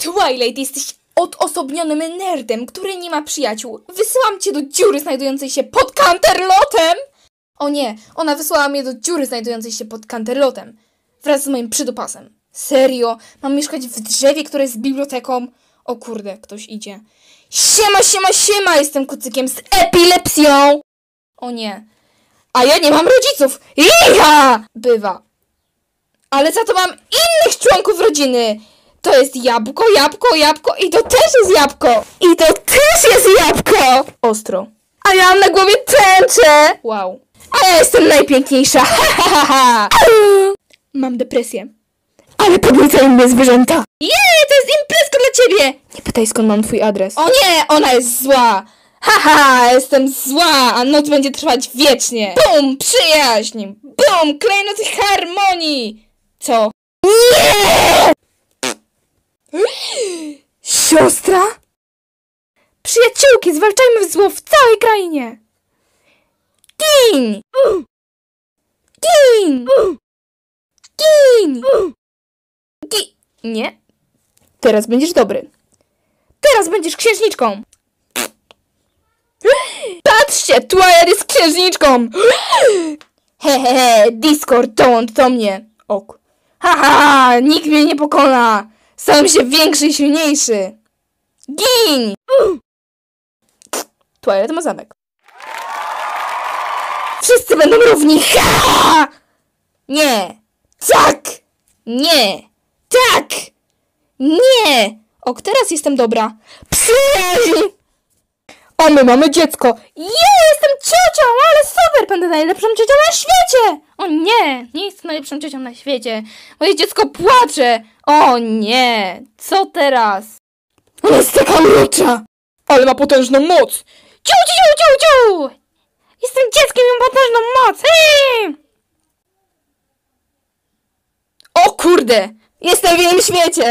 Twilight, jesteś odosobnionym nerdem, który nie ma przyjaciół. Wysyłam cię do dziury znajdującej się pod Canterlotem! O nie, ona wysłała mnie do dziury znajdującej się pod Canterlotem. Wraz z moim przydupasem. Serio? Mam mieszkać w drzewie, które jest biblioteką? O kurde, ktoś idzie. Siema, siema, siema! Jestem kucykiem z epilepsją! O nie. A ja nie mam rodziców! Iha! Bywa. Ale za to mam innych członków rodziny! To jest jabłko, jabłko, jabłko i to też jest jabłko! I to też jest jabłko! Ostro. A ja mam na głowie tęczę! Wow. A ja jestem najpiękniejsza! Ha, ha, ha. Mam depresję. Ale podniecają mnie zwierzęta! Jej, to jest imprezka dla ciebie! Nie pytaj skąd mam twój adres. O nie, ona jest zła! Haha, jestem zła, a noc będzie trwać wiecznie! Bum, przyjaźń! Bum, klejnot harmonii! Co? Nie! Siostra? Przyjaciółki, zwalczajmy zło w całej krainie! Gin! Gin! Gin! Gi... Nie. Teraz będziesz dobry. Teraz będziesz księżniczką! Patrzcie, Twilight jest księżniczką! Hehehe, Discord, dołącz do mnie! Ok. Haha, nikt mnie nie pokona! Stałem się większy i silniejszy! Gin! Twilight ma zamek. Wszyscy będą równi! Ha! Nie! Tak! Nie! Tak! Nie! Ok, teraz jestem dobra. Przyjaźń! O, my mamy dziecko! Je, jestem ciocią, ale super! Będę najlepszą ciocią na świecie! O nie, nie jestem najlepszą ciocią na świecie. Moje dziecko płacze! O nie, co teraz? Jest Ale ma potężną moc! Ciu, ciu, ciu, ciu! Jestem dzieckiem i mam potężną moc! O kurde! Jestem w innym świecie!